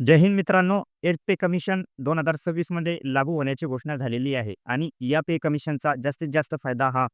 जय हिंद मित्रांनो एड पे कमिशन दोन हजार सव्वीसमध्ये लागू होण्याची घोषणा झालेली आहे आणि या पे कमिशनचा जास्तीत जास्त फायदा हा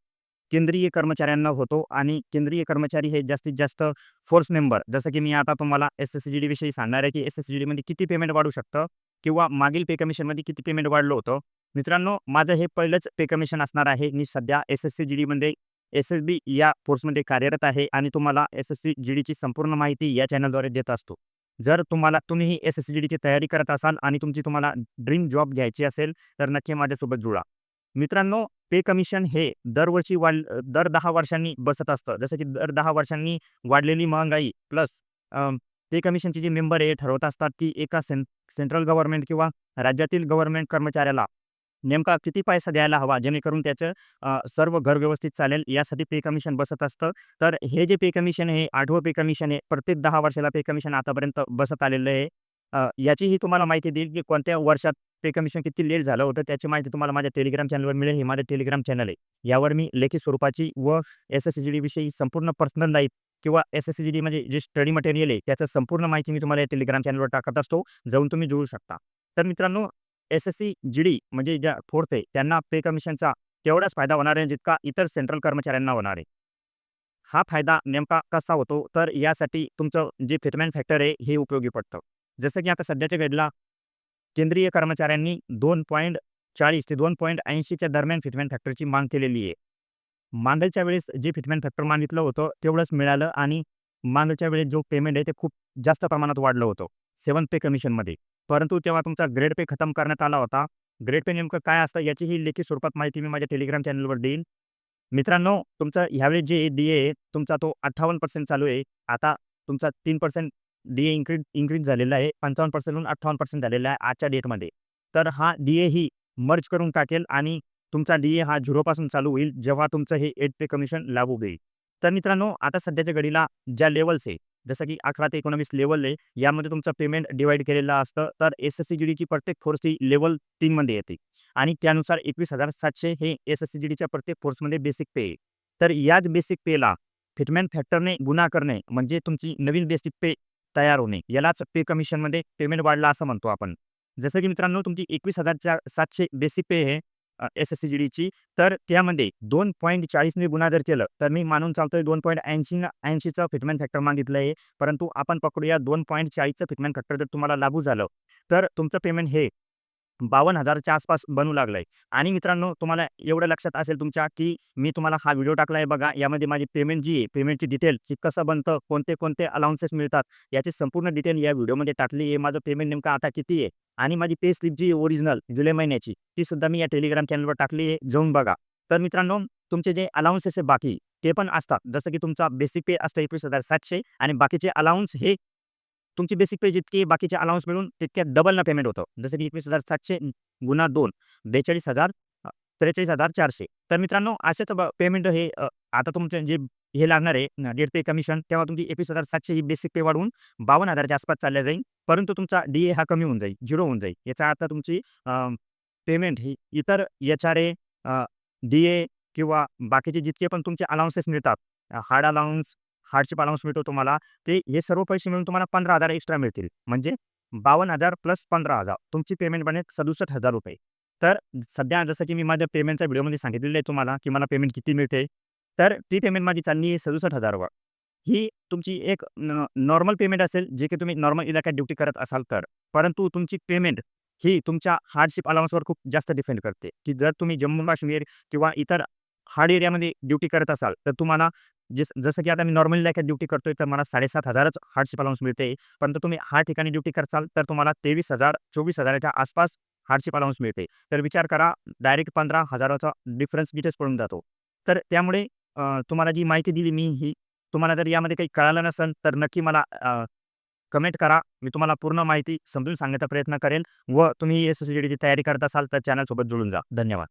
केंद्रीय कर्मचाऱ्यांना होतो आणि केंद्रीय कर्मचारी हे जास्तीत जास्त फोर्स मेंबर जसं की मी आता तुम्हाला एस एस जी डीविषयी सांगणार आहे की एस एस जी डीमध्ये किती पेमेंट वाढू शकतं किंवा मागील पे कमिशनमध्ये किती पेमेंट वाढलं होतं. मित्रांनो माझं हे पहिलंच पे कमिशन असणार आहे. मी सध्या एस एस सी जी डीमध्ये एस एस बी या फोर्समध्ये कार्यरत आहे आणि तुम्हाला एस एस सी जी डीची संपूर्ण माहिती या चॅनलद्वारे देत असतो. जर तुम्हाला तुम्हीही एस एस सी डीची तयारी करत असाल आणि तुमची तुम्हाला ड्रीम जॉब घ्यायची असेल तर नक्की माझ्यासोबत जुळा. मित्रांनो पे कमिशन हे दरवर्षी वाढ दर दहा वर्षांनी बसत असतं. जसं की दर दहा वर्षांनी वाढलेली महागाई प्लस पे कमिशनचे जे मेंबर हे ठरवत असतात की एका सें सेंट्रल गव्हर्नमेंट किंवा राज्यातील गव्हर्नमेंट कर्मचाऱ्याला नेमका किती पैसा द्यायला हवा? जेणेकरून त्याचं सर्व घर व्यवस्थित चालेल. यासाठी पे कमिशन बसत असतं. तर हे जे पे कमिशन आहे आठवं पे कमिशन आहे प्रत्येक दहा वर्षाला पे कमिशन आतापर्यंत बसत आलेलं आहे. याचीही तुम्हाला माहिती देईल की कोणत्या वर्षात पे कमिशन किती लेट झालं होतं त्याची माहिती तुम्हाला माझ्या टेलिग्राम चॅनलवर मिळेल. हे माझं टेलिग्राम चॅनल आहे. यावर मी लेखी स्वरूपाची व एस एस सी संपूर्ण पर्सनल लाईफ किंवा एस एस सी डी म्हणजे जे स्टडी मटेरियल आहे त्याचं संपूर्ण माहिती मी तुम्हाला या टेलिग्राम चॅनलवर टाकत असतो. जाऊन तुम्ही जुळू शकता. तर मित्रांनो S S C G D म्हणजे ज्या फोर्थ आहे त्यांना पे कमिशनचा तेवढाच फायदा होणार आहे जितका इतर सेंट्रल कर्मचाऱ्यांना होणार आहे. हा फायदा नेमका कसा होतो? तर यासाठी तुमचं जे फिटमेंट फॅक्टर आहे हे उपयोगी पडतं. जसं की आता सध्याच्या घडीला केंद्रीय कर्मचाऱ्यांनी दोन पॉईंट चाळीस ते दोन पॉईंट ऐंशीच्या दरम्यान फिटमेंट फॅक्टरची माग केलेली आहे. मांदलच्या वेळेस जे फिटमेंट फॅक्टर मागितलं होतं तेवढंच मिळालं आणि मागच्या वेळी जो पेमेंट आहे ते खूप जास्त प्रमाणात वाढलं होतं सेवन पे कमिशनमध्ये परंतु तेव्हा तुमचा ग्रेड पे खतम करण्यात आला होता. ग्रेड पे नेमकं काय असतं याचीही लेखी स्वरूपात माहिती मी माझ्या टेलिग्राम चॅनलवर देईन. मित्रांनो तुमचं ह्यावेळी जे डी आहे तुमचा तो अठ्ठावन्न पर्सेंट चालू आहे. आता तुमचा तीन percent D A increase increase झालेला आहे. पंचावन्न पर्सेंटहून अठ्ठावन्न पर्सेंट झालेला आहे आजच्या डेटमध्ये तर हा डी ए ही मर्ज करून टाकेल आणि तुमचा डी ए हा झिरोपासून चालू होईल जेव्हा तुमचं हे एट पे कमिशन लागू होईल. तर मित्रांनो आता सध्याच्या घडीला ज्या लेवल्स आहे जसं की अकरा ते एकोणवीस लेवल आहे यामध्ये तुमचं पेमेंट डिवाईड केलेलं असतं तर एस एस सी जी डीची प्रत्येक फोर्सची लेवल तीनमध्ये येते. आणि त्यानुसार एकवीस हजार सातशे हे एस एस सी जी डीच्या प्रत्येक फोर्समध्ये बेसिक पे आहे. तर याच बेसिक पेला फिटमॅन फॅक्टरने गुन्हा करणे म्हणजे तुमची नवीन बेसिक पे तयार होणे यालाच पे कमिशनमध्ये पेमेंट वाढला असं म्हणतो आपण. जसं की मित्रांनो तुमची एकवीस हजारच्या सातशे बेसिक पे हे एस एस सी जी डीची. तर त्यामध्ये दोन पॉईंट चाळीसने गुन्हा जर केलं. तर मी मानून चालतोय दोन पॉईंट ऐंशी ऐंशीचं फिटमेंट फॅक्टर मागितलं आहे. परंतु आपण पकडूया दोन पॉईंट चाळीसचं फिटमेंट फॅक्टर जर तुम्हाला लागू झालं तर तुमचं पेमेंट हे बावन्न हजारच्या आसपास बनू लागलं आहे आणि मित्रांनो तुम्हाला एवढं लक्षात असेल तुमच्या की मी तुम्हाला हा व्हिडिओ टाकला आहे बघा यामध्ये माझी पेमेंट जी आहे पेमेंटची डिटेल की कसं बनतं कोणते कोणते अलाउन्सेस मिळतात याची संपूर्ण डिटेल या व्हिडिओमध्ये टाकली आहे. माझं पेमेंट नेमकं आता किती आहे? आणि माझी पे स्लिप जी ओरिजिनल जुलै महिन्याची ती सुद्धा मी या टेलिग्राम चॅनलवर टाकली आहे जाऊन बघा. तर मित्रांनो तुमचे जे अलाउन्सेस आहे बाकी ते पण असतात. जसं की तुमचा बेसिक पे असतं एकवीस हजार सातशे आणि बाकीचे अलाउन्स हे तुमची बेसिक पे जितके बाकीचे अलाउन्स मिळून तितक्या डबलना पेमेंट होतं. जसं की एकवीस हजार सातशे गुन्हा दोन बेचाळीस हजार त्रेचाळीस हजार चारशे. तर मित्रांनो असेच पेमेंट हे आता तुमचे जे हे लागणार आहे डेट पे कमिशन तेव्हा तुमची एकवीस हजार सातशे ही बेसिक पे वाढवून बावन्न हजारच्या आसपास चालल्या जाईल. परंतु तुमचा डी ए हा कमी होऊन जाईल झिरो होऊन जाईल. याचा अर्थ तुमची पेमेंट ही इतर H R A D A किंवा बाकीचे जितके पण तुमचे अलाउन्सेस मिळतात हार्ड अलाउन्स हार्डशिप अलाउन्स मिळतो तुम्हाला. ते हे सर्व पैसे मिळून तुम्हाला पंधरा हजार एक्स्ट्रा मिळतील. म्हणजे बावन्न हजार प्लस पंधरा हजार. तुमची पेमेंट बनेल सदुसष्ट हजार रुपये. तर सध्या जसं की मी माझ्या पेमेंटच्या व्हिडिओमध्ये सांगितलेलं आहे तुम्हाला की मला पेमेंट किती मिळते. तर ती पेमेंट माझी चालली आहे सदुसष्ट हजारवर. ही तुमची एक नॉर्मल पेमेंट असेल जे की तुम्ही नॉर्मल इलाक्यात ड्युटी करत असाल तर. परंतु तुमची पेमेंट ही तुमच्या हार्डशिप अलाउन्सवर खूप जास्त डिपेंड करते. की जर तुम्ही जम्मू काश्मीर किंवा इतर हार्ड एरियामध्ये ड्युटी करत असाल तर तुम्हाला जस जसं की आता मी नॉर्मली इलाक्यात ड्युटी करतोय तर मला साडेसात हजारच हार्डशिप अलाउन्स मिळते. परंतु तुम्ही हा ठिकाणी ड्युटी करसाल तर तुम्हाला तेवीस हजार चोवीस हजाराच्या आसपास हार्डशिप अलाउन्स मिळते. तर विचार करा डायरेक्ट पंधरा हजाराचा डिफरन्स इथेच पडून जातो. तर त्यामुळे तुम्हाला जी माहिती दिली मी ही तुम्हाला जर यामध्ये काही कळालं नसेल तर नक्की मला कमेंट करा. मी तुम्हाला पूर्ण माहिती समजून सांगण्याचा प्रयत्न करेन व तुम्ही एस एस सी तयारी करत असाल तर चॅनलसोबत जुळून जा. धन्यवाद.